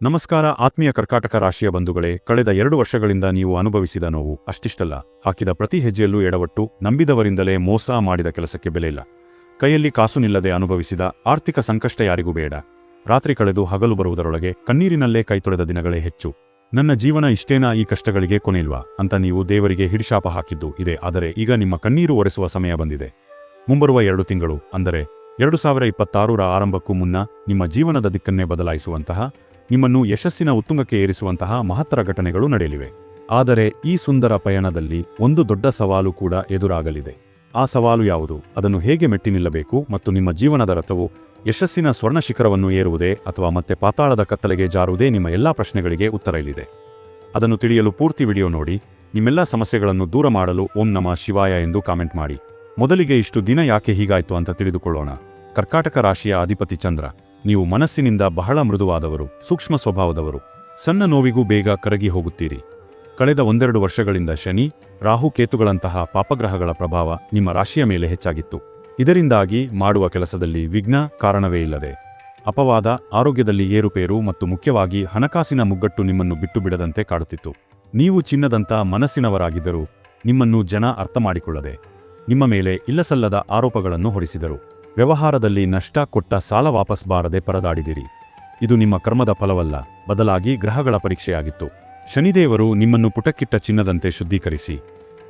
ನಮಸ್ಕಾರ, ಆತ್ಮೀಯ ಕರ್ಕಾಟಕ ರಾಶಿಯ ಬಂಧುಗಳೇ, ಕಳೆದ ಎರಡು ವರ್ಷಗಳಿಂದ ನೀವು ಅನುಭವಿಸಿದ ನೋವು ಅಷ್ಟಿಷ್ಟಲ್ಲ. ಹಾಕಿದ ಪ್ರತಿ ಹೆಜ್ಜೆಯಲ್ಲೂ ಎಡವಟ್ಟು, ನಂಬಿದವರಿಂದಲೇ ಮೋಸ ಮಾಡಿದ ಕೆಲಸಕ್ಕೆ ಬೆಲೆ ಇಲ್ಲ. ಕೈಯಲ್ಲಿ ಕಾಸು ನಿಲ್ಲದೆ ಅನುಭವಿಸಿದ ಆರ್ಥಿಕ ಸಂಕಷ್ಟ ಯಾರಿಗೂ ಬೇಡ. ರಾತ್ರಿ ಕಳೆದು ಹಗಲು ಬರುವುದರೊಳಗೆ ಕಣ್ಣೀರಿನಲ್ಲೇ ಕೈತೊಳೆದ ದಿನಗಳೇ ಹೆಚ್ಚು. ನನ್ನ ಜೀವನ ಇಷ್ಟೇನಾ ಈ ಕಷ್ಟಗಳಿಗೆ ಕೊನೆಯಿಲ್ವಾ ಅಂತ ನೀವು ದೇವರಿಗೆ ಹಿಡಿಶಾಪ ಹಾಕಿದ್ದು ಇದೆ, ಆದರೆ ಈಗ ನಿಮ್ಮ ಕಣ್ಣೀರು ಒರೆಸುವ ಸಮಯ ಬಂದಿದೆ. ಮುಂಬರುವ ಎರಡು ತಿಂಗಳು, ಅಂದರೆ ಎರಡು ಸಾವಿರ ಇಪ್ಪತ್ತಾರರ ಆರಂಭಕ್ಕೂ ಮುನ್ನ ನಿಮ್ಮ ಜೀವನದ ದಿಕ್ಕನ್ನೇ ಬದಲಾಯಿಸುವಂತಹ ನಿಮ್ಮನ್ನು ಯಶಸ್ಸಿನ ಉತ್ತುಂಗಕ್ಕೆ ಏರಿಸುವಂತಹ ಮಹತ್ತರ ಘಟನೆಗಳು ನಡೆಯಲಿವೆ. ಆದರೆ ಈ ಸುಂದರ ಪಯಣದಲ್ಲಿ ಒಂದು ದೊಡ್ಡ ಸವಾಲು ಕೂಡ ಎದುರಾಗಲಿದೆ. ಆ ಸವಾಲು ಯಾವುದು? ಅದನ್ನು ಹೇಗೆ ಮೆಟ್ಟಿ ನಿಲ್ಲಬೇಕು ಮತ್ತು ನಿಮ್ಮ ಜೀವನದ ರಥವು ಯಶಸ್ಸಿನ ಸ್ವರ್ಣ ಶಿಖರವನ್ನು ಏರುವುದೇ ಅಥವಾ ಮತ್ತೆ ಪಾತಾಳದ ಕತ್ತಲೆಗೆ ಜಾರುವುದೇ ನಿಮ್ಮ ಎಲ್ಲಾ ಪ್ರಶ್ನೆಗಳಿಗೆ ಉತ್ತರ ಇಲ್ಲಿದೆ. ಅದನ್ನು ತಿಳಿಯಲು ಪೂರ್ತಿ ವಿಡಿಯೋ ನೋಡಿ. ನಿಮ್ಮೆಲ್ಲ ಸಮಸ್ಯೆಗಳನ್ನು ದೂರ ಮಾಡಲು ಓಂ ನಮ ಶಿವಾಯ ಎಂದು ಕಾಮೆಂಟ್ ಮಾಡಿ. ಮೊದಲಿಗೆ ಇಷ್ಟು ದಿನ ಯಾಕೆ ಹೀಗಾಯಿತು ಅಂತ ತಿಳಿದುಕೊಳ್ಳೋಣ. ಕರ್ಕಾಟಕ ರಾಶಿಯ ಅಧಿಪತಿ ಚಂದ್ರ. ನೀವು ಮನಸ್ಸಿನಿಂದ ಬಹಳ ಮೃದುವಾದವರು, ಸೂಕ್ಷ್ಮ ಸ್ವಭಾವದವರು. ಸಣ್ಣ ನೋವಿಗೂ ಬೇಗ ಕರಗಿ ಹೋಗುತ್ತೀರಿ. ಕಳೆದ ಒಂದೆರಡು ವರ್ಷಗಳಿಂದ ಶನಿ, ರಾಹು ಕೇತುಗಳಂತಹ ಪಾಪಗ್ರಹಗಳ ಪ್ರಭಾವ ನಿಮ್ಮ ರಾಶಿಯ ಮೇಲೆ ಹೆಚ್ಚಾಗಿತ್ತು. ಇದರಿಂದಾಗಿ ಮಾಡುವ ಕೆಲಸದಲ್ಲಿ ವಿಘ್ನ ಕಾರಣವೇ ಇಲ್ಲದೆ. ಅಪವಾದ, ಆರೋಗ್ಯದಲ್ಲಿ ಏರುಪೇರು ಮತ್ತು ಮುಖ್ಯವಾಗಿ ಹಣಕಾಸಿನ ಮುಗ್ಗಟ್ಟು ನಿಮ್ಮನ್ನು ಬಿಟ್ಟು ಬಿಡದಂತೆ ಕಾಡುತ್ತಿತ್ತು. ನೀವು ಚಿನ್ನದಂತ ಮನಸ್ಸಿನವರಾಗಿದ್ದರೂ ನಿಮ್ಮನ್ನು ಜನ ಅರ್ಥ ಮಾಡಿಕೊಳ್ಳದೆ ನಿಮ್ಮ ಮೇಲೆ ಇಲ್ಲಸಲ್ಲದ ಆರೋಪಗಳನ್ನು ಹೊರಿಸಿದರು. ವ್ಯವಹಾರದಲ್ಲಿ ನಷ್ಟ ಕೊಟ್ಟ ಸಾಲ ವಾಪಸ್ ಬಾರದೆ ಪರದಾಡಿದಿರಿ. ಇದು ನಿಮ್ಮ ಕರ್ಮದ ಫಲವಲ್ಲ, ಬದಲಾಗಿ ಗ್ರಹಗಳ ಪರೀಕ್ಷೆಯಾಗಿತ್ತು. ಶನಿದೇವರು ನಿಮ್ಮನ್ನು ಪುಟಕ್ಕಿಟ್ಟ ಚಿನ್ನದಂತೆ ಶುದ್ಧೀಕರಿಸಿ,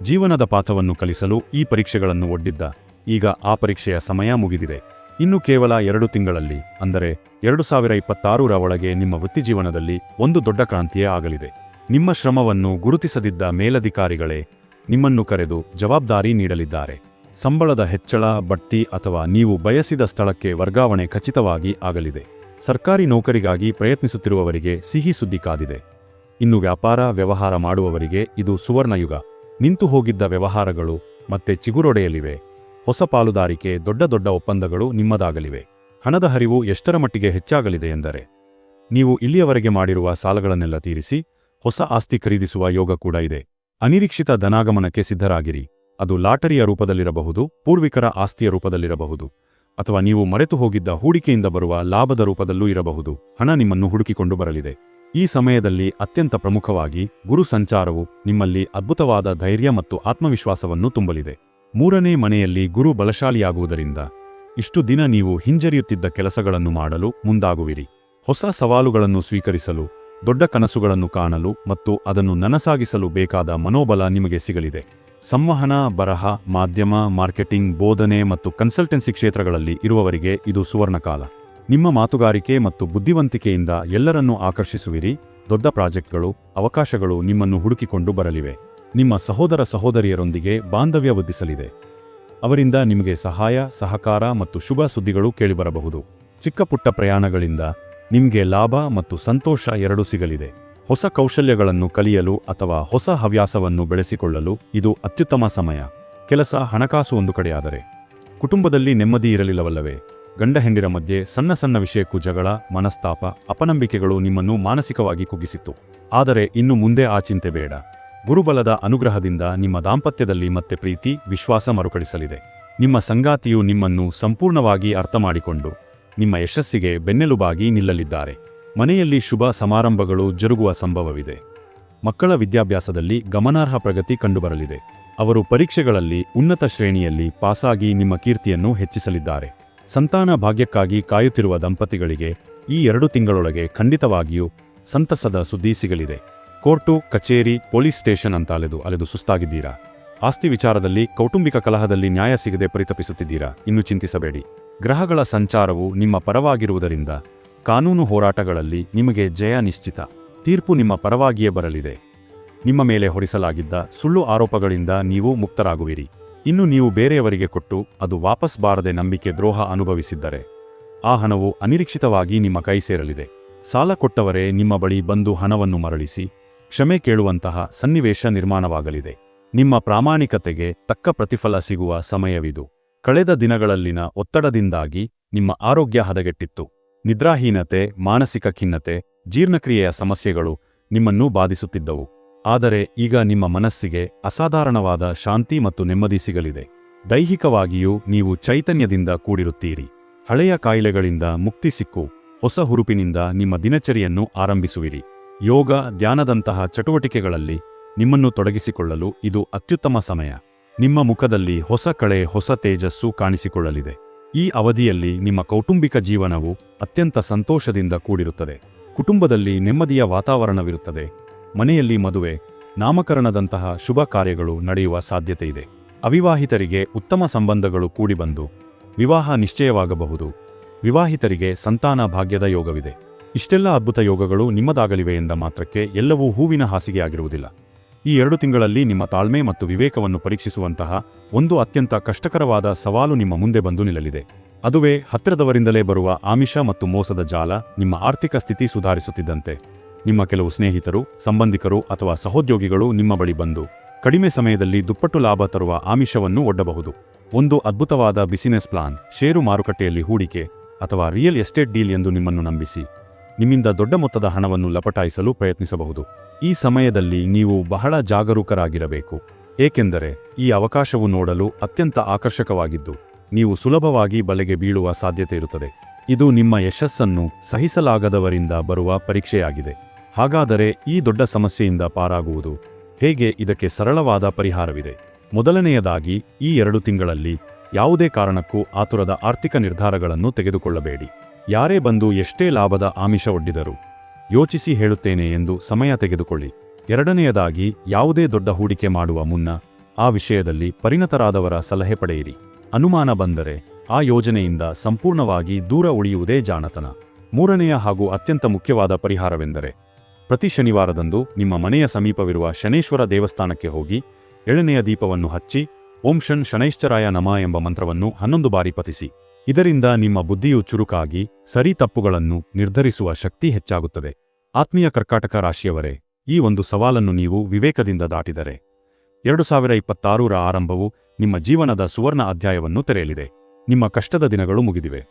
ಜೀವನದ ಪಾಠವನ್ನು ಕಲಿಸಲು ಈ ಪರೀಕ್ಷೆಗಳನ್ನು ಒಡ್ಡಿದ್ದ. ಈಗ ಆ ಪರೀಕ್ಷೆಯ ಸಮಯ ಮುಗಿದಿದೆ. ಇನ್ನು ಕೇವಲ ಎರಡು ತಿಂಗಳಲ್ಲಿ, ಅಂದರೆ ಎರಡು ಸಾವಿರ ಇಪ್ಪತ್ತಾರರ ಒಳಗೆ ನಿಮ್ಮ ವೃತ್ತಿಜೀವನದಲ್ಲಿ ಒಂದು ದೊಡ್ಡ ಕ್ರಾಂತಿಯೇ ಆಗಲಿದೆ. ನಿಮ್ಮ ಶ್ರಮವನ್ನು ಗುರುತಿಸದಿದ್ದ ಮೇಲಧಿಕಾರಿಗಳೇ ನಿಮ್ಮನ್ನು ಕರೆದು ಜವಾಬ್ದಾರಿ ನೀಡಲಿದ್ದಾರೆ. ಸಂಬಳದ ಹೆಚ್ಚಳ, ಬಡ್ತಿ ಅಥವಾ ನೀವು ಬಯಸಿದ ಸ್ಥಳಕ್ಕೆ ವರ್ಗಾವಣೆ ಖಚಿತವಾಗಿ ಆಗಲಿದೆ. ಸರ್ಕಾರಿ ನೌಕರಿಗಾಗಿ ಪ್ರಯತ್ನಿಸುತ್ತಿರುವವರಿಗೆ ಸಿಹಿ ಸುದ್ದಿ ಕಾದಿದೆ. ಇನ್ನು ವ್ಯಾಪಾರ, ವ್ಯವಹಾರ ಮಾಡುವವರಿಗೆ ಇದು ಸುವರ್ಣಯುಗ. ನಿಂತು ಹೋಗಿದ್ದ ವ್ಯವಹಾರಗಳು ಮತ್ತೆ ಚಿಗುರೊಡೆಯಲಿವೆ. ಹೊಸ ಪಾಲುದಾರಿಕೆ, ದೊಡ್ಡ ದೊಡ್ಡ ಒಪ್ಪಂದಗಳು ನಿಮ್ಮದಾಗಲಿವೆ. ಹಣದ ಹರಿವು ಎಷ್ಟರ ಮಟ್ಟಿಗೆ ಹೆಚ್ಚಾಗಲಿದೆ ಎಂದರೆ, ನೀವು ಇಲ್ಲಿಯವರೆಗೆ ಮಾಡಿರುವ ಸಾಲಗಳನ್ನೆಲ್ಲ ತೀರಿಸಿ, ಹೊಸ ಆಸ್ತಿ ಖರೀದಿಸುವ ಯೋಗ ಕೂಡ ಇದೆ. ಅನಿರೀಕ್ಷಿತ ಧನಾಗಮನಕ್ಕೆ ಸಿದ್ಧರಾಗಿರಿ. ಅದು ಲಾಟರಿಯ ರೂಪದಲ್ಲಿರಬಹುದು, ಪೂರ್ವಿಕರ ಆಸ್ತಿಯ ರೂಪದಲ್ಲಿರಬಹುದು, ಅಥವಾ ನೀವು ಮರೆತು ಹೋಗಿದ್ದ ಹೂಡಿಕೆಯಿಂದ ಬರುವ ಲಾಭದ ರೂಪದಲ್ಲೂ ಇರಬಹುದು. ಹಣ ನಿಮ್ಮನ್ನು ಹುಡುಕಿಕೊಂಡು ಬರಲಿದೆ. ಈ ಸಮಯದಲ್ಲಿ ಅತ್ಯಂತ ಪ್ರಮುಖವಾಗಿ ಗುರು ಸಂಚಾರವು ನಿಮ್ಮಲ್ಲಿ ಅದ್ಭುತವಾದ ಧೈರ್ಯ ಮತ್ತು ಆತ್ಮವಿಶ್ವಾಸವನ್ನು ತುಂಬಲಿದೆ. ಮೂರನೇ ಮನೆಯಲ್ಲಿ ಗುರು ಬಲಶಾಲಿಯಾಗುವುದರಿಂದ ಇಷ್ಟು ದಿನ ನೀವು ಹಿಂಜರಿಯುತ್ತಿದ್ದ ಕೆಲಸಗಳನ್ನು ಮಾಡಲು ಮುಂದಾಗುವಿರಿ. ಹೊಸ ಸವಾಲುಗಳನ್ನು ಸ್ವೀಕರಿಸಲು, ದೊಡ್ಡ ಕನಸುಗಳನ್ನು ಕಾಣಲು ಮತ್ತು ಅದನ್ನು ನನಸಾಗಿಸಲು ಬೇಕಾದ ಮನೋಬಲ ನಿಮಗೆ ಸಿಗಲಿದೆ. ಸಂವಹನ, ಬರಹ, ಮಾಧ್ಯಮ, ಮಾರ್ಕೆಟಿಂಗ್, ಬೋಧನೆ ಮತ್ತು ಕನ್ಸಲ್ಟೆನ್ಸಿ ಕ್ಷೇತ್ರಗಳಲ್ಲಿ ಇರುವವರಿಗೆ ಇದು ಸುವರ್ಣಕಾಲ. ನಿಮ್ಮ ಮಾತುಗಾರಿಕೆ ಮತ್ತು ಬುದ್ಧಿವಂತಿಕೆಯಿಂದ ಎಲ್ಲರನ್ನೂ ಆಕರ್ಷಿಸುವಿರಿ. ದೊಡ್ಡ ಪ್ರಾಜೆಕ್ಟ್ಗಳು, ಅವಕಾಶಗಳು ನಿಮ್ಮನ್ನು ಹುಡುಕಿಕೊಂಡು ಬರಲಿವೆ. ನಿಮ್ಮ ಸಹೋದರ ಸಹೋದರಿಯರೊಂದಿಗೆ ಬಾಂಧವ್ಯ ವೃದ್ಧಿಸಲಿದೆ. ಅವರಿಂದ ನಿಮಗೆ ಸಹಾಯ, ಸಹಕಾರ ಮತ್ತು ಶುಭ ಸುದ್ದಿಗಳು ಕೇಳಿಬರಬಹುದು. ಚಿಕ್ಕಪುಟ್ಟ ಪ್ರಯಾಣಗಳಿಂದ ನಿಮಗೆ ಲಾಭ ಮತ್ತು ಸಂತೋಷ ಎರಡೂ ಸಿಗಲಿದೆ. ಹೊಸ ಕೌಶಲ್ಯಗಳನ್ನು ಕಲಿಯಲು ಅಥವಾ ಹೊಸ ಹವ್ಯಾಸವನ್ನು ಬೆಳೆಸಿಕೊಳ್ಳಲು ಇದು ಅತ್ಯುತ್ತಮ ಸಮಯ. ಕೆಲಸ ಹಣಕಾಸು ಒಂದು ಕಡೆಯಾದರೆ ಕುಟುಂಬದಲ್ಲಿ ನೆಮ್ಮದಿ ಇರಲಿಲ್ಲವಲ್ಲವೇ? ಗಂಡ ಹೆಂಡಿರ ಮಧ್ಯೆ ಸಣ್ಣ ಸಣ್ಣ ವಿಷಯಕ್ಕೂ ಜಗಳ, ಮನಸ್ತಾಪ, ಅಪನಂಬಿಕೆಗಳು ನಿಮ್ಮನ್ನು ಮಾನಸಿಕವಾಗಿ ಕುಗ್ಗಿಸಿತ್ತು. ಆದರೆ ಇನ್ನು ಮುಂದೆ ಆ ಚಿಂತೆ ಬೇಡ. ಗುರುಬಲದ ಅನುಗ್ರಹದಿಂದ ನಿಮ್ಮ ದಾಂಪತ್ಯದಲ್ಲಿ ಮತ್ತೆ ಪ್ರೀತಿ, ವಿಶ್ವಾಸ ಮರುಕಳಿಸಲಿದೆ. ನಿಮ್ಮ ಸಂಗಾತಿಯು ನಿಮ್ಮನ್ನು ಸಂಪೂರ್ಣವಾಗಿ ಅರ್ಥ ಮಾಡಿಕೊಂಡು ನಿಮ್ಮ ಯಶಸ್ಸಿಗೆ ಬೆನ್ನೆಲುಬಾಗಿ ನಿಲ್ಲಲಿದ್ದಾರೆ. ಮನೆಯಲ್ಲಿ ಶುಭ ಸಮಾರಂಭಗಳು ಜರುಗುವ ಸಂಭವವಿದೆ. ಮಕ್ಕಳ ವಿದ್ಯಾಭ್ಯಾಸದಲ್ಲಿ ಗಮನಾರ್ಹ ಪ್ರಗತಿ ಕಂಡುಬರಲಿದೆ. ಅವರು ಪರೀಕ್ಷೆಗಳಲ್ಲಿ ಉನ್ನತ ಶ್ರೇಣಿಯಲ್ಲಿ ಪಾಸಾಗಿ ನಿಮ್ಮ ಕೀರ್ತಿಯನ್ನು ಹೆಚ್ಚಿಸಲಿದ್ದಾರೆ. ಸಂತಾನ ಭಾಗ್ಯಕ್ಕಾಗಿ ಕಾಯುತ್ತಿರುವ ದಂಪತಿಗಳಿಗೆ ಈ ಎರಡು ತಿಂಗಳೊಳಗೆ ಖಂಡಿತವಾಗಿಯೂ ಸಂತಸದ ಸುದ್ದಿ ಸಿಗಲಿದೆ. ಕೋರ್ಟು, ಕಚೇರಿ, ಪೊಲೀಸ್ ಸ್ಟೇಷನ್ ಅಂತ ಅಲೆದು ಅಲೆದು ಸುಸ್ತಾಗಿದ್ದೀರಾ? ಆಸ್ತಿ ವಿಚಾರದಲ್ಲಿ ಕೌಟುಂಬಿಕ ಕಲಹದಲ್ಲಿ ನ್ಯಾಯ ಸಿಗದೆ ಪರಿತಪಿಸುತ್ತಿದ್ದೀರಾ? ಇನ್ನು ಚಿಂತಿಸಬೇಡಿ. ಗ್ರಹಗಳ ಸಂಚಾರವು ನಿಮ್ಮ ಪರವಾಗಿರುವುದರಿಂದ ಕಾನೂನು ಹೋರಾಟಗಳಲ್ಲಿ ನಿಮಗೆ ಜಯ ನಿಶ್ಚಿತ. ತೀರ್ಪು ನಿಮ್ಮ ಪರವಾಗಿಯೇ ಬರಲಿದೆ. ನಿಮ್ಮ ಮೇಲೆ ಹೊರಿಸಲಾಗಿದ್ದ ಸುಳ್ಳು ಆರೋಪಗಳಿಂದ ನೀವು ಮುಕ್ತರಾಗುವಿರಿ. ಇನ್ನು ನೀವು ಬೇರೆಯವರಿಗೆ ಕೊಟ್ಟು ಅದು ವಾಪಸ್ ಬಾರದೆ ನಂಬಿಕೆ ದ್ರೋಹ ಅನುಭವಿಸಿದ್ದರೆ, ಆ ಹಣವು ಅನಿರೀಕ್ಷಿತವಾಗಿ ನಿಮ್ಮ ಕೈ ಸೇರಲಿದೆ. ಸಾಲ ಕೊಟ್ಟವರೇ ನಿಮ್ಮ ಬಳಿ ಬಂದು ಹಣವನ್ನು ಮರಳಿಸಿ, ಕ್ಷಮೆ ಕೇಳುವಂತಹ ಸನ್ನಿವೇಶ ನಿರ್ಮಾಣವಾಗಲಿದೆ. ನಿಮ್ಮ ಪ್ರಾಮಾಣಿಕತೆಗೆ ತಕ್ಕ ಪ್ರತಿಫಲ ಸಿಗುವ ಸಮಯವಿದು. ಕಳೆದ ದಿನಗಳಲ್ಲಿನ ಒತ್ತಡದಿಂದಾಗಿ ನಿಮ್ಮ ಆರೋಗ್ಯ ಹದಗೆಟ್ಟಿತ್ತು. ನಿದ್ರಾಹೀನತೆ, ಮಾನಸಿಕ ಖಿನ್ನತೆ, ಜೀರ್ಣಕ್ರಿಯೆಯ ಸಮಸ್ಯೆಗಳು ನಿಮ್ಮನ್ನು ಬಾಧಿಸುತ್ತಿದ್ದವು. ಆದರೆ ಈಗ ನಿಮ್ಮ ಮನಸ್ಸಿಗೆ ಅಸಾಧಾರಣವಾದ ಶಾಂತಿ ಮತ್ತು ನೆಮ್ಮದಿ ಸಿಗಲಿದೆ. ದೈಹಿಕವಾಗಿಯೂ ನೀವು ಚೈತನ್ಯದಿಂದ ಕೂಡಿರುತ್ತೀರಿ. ಹಳೆಯ ಕಾಯಿಲೆಗಳಿಂದ ಮುಕ್ತಿ ಸಿಕ್ಕು. ಹೊಸ ಹುರುಪಿನಿಂದ ನಿಮ್ಮ ದಿನಚರಿಯನ್ನು ಆರಂಭಿಸುವಿರಿ. ಯೋಗ, ಧ್ಯಾನದಂತಹ ಚಟುವಟಿಕೆಗಳಲ್ಲಿ ನಿಮ್ಮನ್ನು ತೊಡಗಿಸಿಕೊಳ್ಳಲು ಇದು ಅತ್ಯುತ್ತಮ ಸಮಯ. ನಿಮ್ಮ ಮುಖದಲ್ಲಿ ಹೊಸ ಕಳೆ, ಹೊಸ ತೇಜಸ್ಸು ಕಾಣಿಸಿಕೊಳ್ಳಲಿದೆ. ಈ ಅವಧಿಯಲ್ಲಿ ನಿಮ್ಮ ಕೌಟುಂಬಿಕ ಜೀವನವು ಅತ್ಯಂತ ಸಂತೋಷದಿಂದ ಕೂಡಿರುತ್ತದೆ. ಕುಟುಂಬದಲ್ಲಿ ನೆಮ್ಮದಿಯ ವಾತಾವರಣವಿರುತ್ತದೆ. ಮನೆಯಲ್ಲಿ ಮದುವೆ, ನಾಮಕರಣದಂತಹ ಶುಭ ಕಾರ್ಯಗಳು ನಡೆಯುವ ಸಾಧ್ಯತೆಯಿದೆ ಅವಿವಾಹಿತರಿಗೆ ಉತ್ತಮ ಸಂಬಂಧಗಳು ಕೂಡಿಬಂದು ವಿವಾಹ ನಿಶ್ಚಯವಾಗಬಹುದು. ವಿವಾಹಿತರಿಗೆ ಸಂತಾನ ಭಾಗ್ಯದ ಯೋಗವಿದೆ. ಇಷ್ಟೆಲ್ಲ ಅದ್ಭುತ ಯೋಗಗಳು ನಿಮ್ಮದಾಗಲಿವೆ ಎಂದ ಮಾತ್ರಕ್ಕೆ ಎಲ್ಲವೂ ಹೂವಿನ ಹಾಸಿಗೆಯಾಗಿರುವುದಿಲ್ಲ. ಈ ಎರಡು ತಿಂಗಳಲ್ಲಿ ನಿಮ್ಮ ತಾಳ್ಮೆ ಮತ್ತು ವಿವೇಕವನ್ನು ಪರೀಕ್ಷಿಸುವಂತಹ ಒಂದು ಅತ್ಯಂತ ಕಷ್ಟಕರವಾದ ಸವಾಲು ನಿಮ್ಮ ಮುಂದೆ ಬಂದು ನಿಲ್ಲಲಿದೆ. ಅದುವೇ ಹತ್ತಿರದವರಿಂದಲೇ ಬರುವ ಆಮಿಷ ಮತ್ತು ಮೋಸದ ಜಾಲ ನಿಮ್ಮ ಆರ್ಥಿಕ ಸ್ಥಿತಿ ಸುಧಾರಿಸುತ್ತಿದ್ದಂತೆ. ನಿಮ್ಮ ಕೆಲವು ಸ್ನೇಹಿತರು, ಸಂಬಂಧಿಕರು ಅಥವಾ ಸಹೋದ್ಯೋಗಿಗಳು ನಿಮ್ಮ ಬಳಿ ಬಂದು ಕಡಿಮೆ ಸಮಯದಲ್ಲಿ ದುಪ್ಪಟ್ಟು ಲಾಭ ತರುವ ಆಮಿಷವನ್ನು ಒಡ್ಡಬಹುದು. ಒಂದು ಅದ್ಭುತವಾದ ಬಿಸಿನೆಸ್ ಪ್ಲಾನ್, ಷೇರು ಮಾರುಕಟ್ಟೆಯಲ್ಲಿ ಹೂಡಿಕೆ ಅಥವಾ ರಿಯಲ್ ಎಸ್ಟೇಟ್ ಡೀಲ್ ಎಂದು ನಿಮ್ಮನ್ನು ನಂಬಿಸಿ. ನಿಮ್ಮಿಂದ ದೊಡ್ಡ ಮೊತ್ತದ ಹಣವನ್ನು ಲಪಟಾಯಿಸಲು ಪ್ರಯತ್ನಿಸಬಹುದು. ಈ ಸಮಯದಲ್ಲಿ ನೀವು ಬಹಳ ಜಾಗರೂಕರಾಗಿರಬೇಕು. ಏಕೆಂದರೆ ಈ ಅವಕಾಶವು ನೋಡಲು ಅತ್ಯಂತ ಆಕರ್ಷಕವಾಗಿದ್ದು, ನೀವು ಸುಲಭವಾಗಿ ಬಲೆಗೆ ಬೀಳುವ ಸಾಧ್ಯತೆ ಇರುತ್ತದೆ. ಇದು ನಿಮ್ಮ ಯಶಸ್ಸನ್ನು ಸಹಿಸಲಾಗದವರಿಂದ ಬರುವ ಪರೀಕ್ಷೆಯಾಗಿದೆ. ಹಾಗಾದರೆ ಈ ದೊಡ್ಡ ಸಮಸ್ಯೆಯಿಂದ ಪಾರಾಗುವುದು ಹೇಗೆ ಇದಕ್ಕೆ ಸರಳವಾದ ಪರಿಹಾರವಿದೆ? ಮೊದಲನೆಯದಾಗಿ, ಈ ಎರಡು ತಿಂಗಳಲ್ಲಿ ಯಾವುದೇ ಕಾರಣಕ್ಕೂ ಆತುರದ ಆರ್ಥಿಕ ನಿರ್ಧಾರಗಳನ್ನು ತೆಗೆದುಕೊಳ್ಳಬೇಡಿ. ಯಾರೇ ಬಂದು ಎಷ್ಟೇ ಲಾಭದ ಆಮಿಷ ಒಡ್ಡಿದರು ಯೋಚಿಸಿ ಹೇಳುತ್ತೇನೆ ಎಂದು ಸಮಯ ತೆಗೆದುಕೊಳ್ಳಿ. ಎರಡನೆಯದಾಗಿ, ಯಾವುದೇ ದೊಡ್ಡ ಹೂಡಿಕೆ ಮಾಡುವ ಮುನ್ನ ಆ ವಿಷಯದಲ್ಲಿ ಪರಿಣತರಾದವರ ಸಲಹೆ ಪಡೆಯಿರಿ. ಅನುಮಾನ ಬಂದರೆ ಆ ಯೋಜನೆಯಿಂದ ಸಂಪೂರ್ಣವಾಗಿ ದೂರ ಉಳಿಯುವುದೇ ಜಾಣತನ. ಮೂರನೆಯ ಹಾಗೂ ಅತ್ಯಂತ ಮುಖ್ಯವಾದ ಪರಿಹಾರವೆಂದರೆ, ಪ್ರತಿ ಶನಿವಾರದಂದು ನಿಮ್ಮ ಮನೆಯ ಸಮೀಪವಿರುವ ಶನೇಶ್ವರ ದೇವಸ್ಥಾನಕ್ಕೆ ಹೋಗಿ ಏಳನೆಯ ದೀಪವನ್ನು ಹಚ್ಚಿ, ಓಂ ಶನ್ ಶನೈಶ್ಚರಾಯ ನಮ ಎಂಬ ಮಂತ್ರವನ್ನು ಹನ್ನೊಂದು ಬಾರಿ ಪತಿಸಿ ಇದರಿಂದ ನಿಮ್ಮ ಬುದ್ಧಿಯು ಚುರುಕಾಗಿ ಸರಿ ತಪ್ಪುಗಳನ್ನು ನಿರ್ಧರಿಸುವ ಶಕ್ತಿ ಹೆಚ್ಚಾಗುತ್ತದೆ. ಆತ್ಮೀಯ ಕರ್ಕಾಟಕ ರಾಶಿಯವರೇ, ಈ ಒಂದು ಸವಾಲನ್ನು ನೀವು ವಿವೇಕದಿಂದ ದಾಟಿದರೆ ಎರಡು ಸಾವಿರ ಇಪ್ಪತ್ತಾರೂರ ಆರಂಭವು ನಿಮ್ಮ ಜೀವನದ ಸುವರ್ಣ ಅಧ್ಯಾಯವನ್ನು ತೆರೆಯಲಿದೆ. ನಿಮ್ಮ ಕಷ್ಟದ ದಿನಗಳು ಮುಗಿದಿವೆ.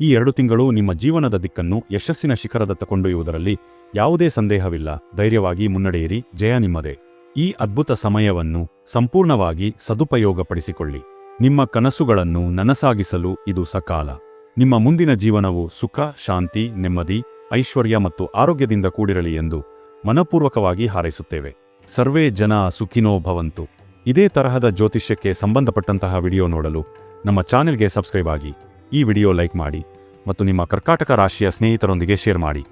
ಈ ಎರಡು ತಿಂಗಳು ನಿಮ್ಮ ಜೀವನದ ದಿಕ್ಕನ್ನು ಯಶಸ್ಸಿನ ಶಿಖರದತ್ತ ಕೊಂಡೊಯ್ಯುವುದರಲ್ಲಿ ಯಾವುದೇ ಸಂದೇಹವಿಲ್ಲ. ಧೈರ್ಯವಾಗಿ ಮುನ್ನಡೆಯಿರಿ. ಜಯ ನಿಮ್ಮದೇ. ಈ ಅದ್ಭುತ ಸಮಯವನ್ನು ಸಂಪೂರ್ಣವಾಗಿ ಸದುಪಯೋಗಪಡಿಸಿಕೊಳ್ಳಿ. ನಿಮ್ಮ ಕನಸುಗಳನ್ನು ನನಸಾಗಿಸಲು ಇದು ಸಕಾಲ. ನಿಮ್ಮ ಮುಂದಿನ ಜೀವನವು ಸುಖ, ಶಾಂತಿ, ನೆಮ್ಮದಿ, ಐಶ್ವರ್ಯ ಮತ್ತು ಆರೋಗ್ಯದಿಂದ ಕೂಡಿರಲಿ ಎಂದು ಮನಪೂರ್ವಕವಾಗಿ ಹಾರೈಸುತ್ತೇವೆ. ಸರ್ವೇ ಜನ ಸುಖಿನೋ ಭವಂತು. ಇದೇ ತರಹದ ಜ್ಯೋತಿಷ್ಯಕ್ಕೆ ಸಂಬಂಧಪಟ್ಟಂತಹ ವಿಡಿಯೋ ನೋಡಲು ನಮ್ಮ ಚಾನೆಲ್ಗೆ ಸಬ್ಸ್ಕ್ರೈಬ್ ಆಗಿ ಈ ವಿಡಿಯೋ ಲೈಕ್ ಮಾಡಿ ಮತ್ತು ನಿಮ್ಮ ಕರ್ಕಾಟಕ ರಾಶಿಯ ಸ್ನೇಹಿತರೊಂದಿಗೆ ಶೇರ್ ಮಾಡಿ.